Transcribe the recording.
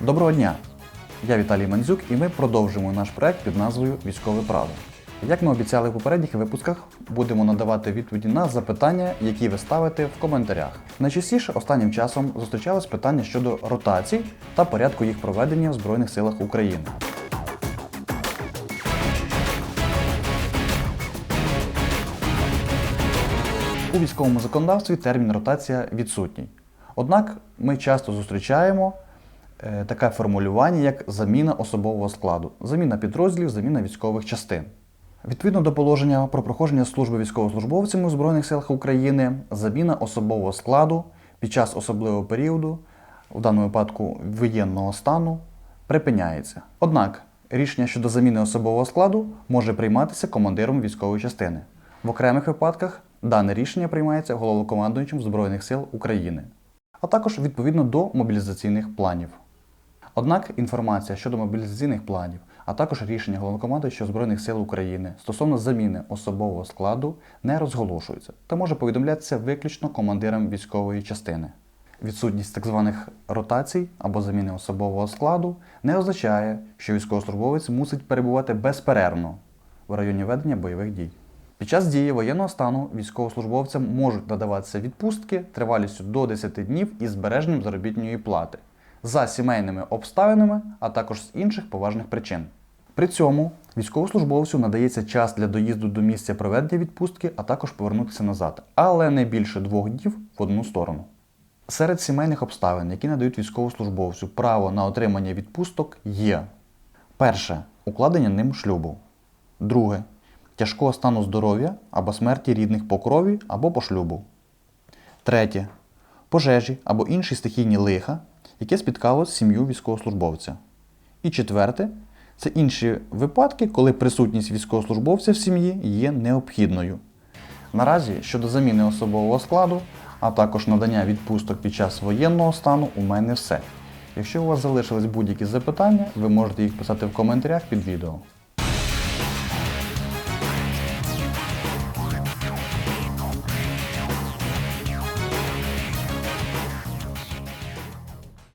Доброго дня! Я Віталій Мандзюк і ми продовжуємо наш проект під назвою Військове право. Як ми обіцяли в попередніх випусках, будемо надавати відповіді на запитання, які ви ставите в коментарях. Найчастіше останнім часом зустрічались питання щодо ротацій та порядку їх проведення в Збройних силах України. У військовому законодавстві термін ротація відсутній. Однак ми часто зустрічаємо таке формулювання, як заміна особового складу, заміна підрозділів, заміна військових частин. Відповідно до положення про проходження служби військовослужбовцями у Збройних силах України, заміна особового складу під час особливого періоду, в даному випадку воєнного стану, припиняється. Однак рішення щодо заміни особового складу може прийматися командиром військової частини. В окремих випадках дане рішення приймається головнокомандуючим Збройних сил України, а також відповідно до мобілізаційних планів. Однак інформація щодо мобілізаційних планів, а також рішення головнокомандуючого Збройних сил України стосовно заміни особового складу не розголошується та може повідомлятися виключно командирам військової частини. Відсутність так званих ротацій або заміни особового складу не означає, що військовослужбовець мусить перебувати безперервно в районі ведення бойових дій. Під час дії воєнного стану військовослужбовцям можуть надаватися відпустки тривалістю до 10 днів із збереженням заробітної плати за сімейними обставинами, а також з інших поважних причин. При цьому військовослужбовцю надається час для доїзду до місця проведення відпустки, а також повернутися назад, але не більше двох днів в одну сторону. Серед сімейних обставин, які надають військовослужбовцю право на отримання відпусток, є перше укладення ним шлюбу, друге тяжкого стану здоров'я або смерті рідних по крові або по шлюбу. Третє пожежі або інші стихійні лиха, яке спіткало сім'ю військовослужбовця. І четверте це інші випадки, коли присутність військовослужбовця в сім'ї є необхідною. Наразі щодо заміни особового складу, а також надання відпусток під час воєнного стану, у мене все. Якщо у вас залишились будь-які запитання, ви можете їх писати в коментарях під відео.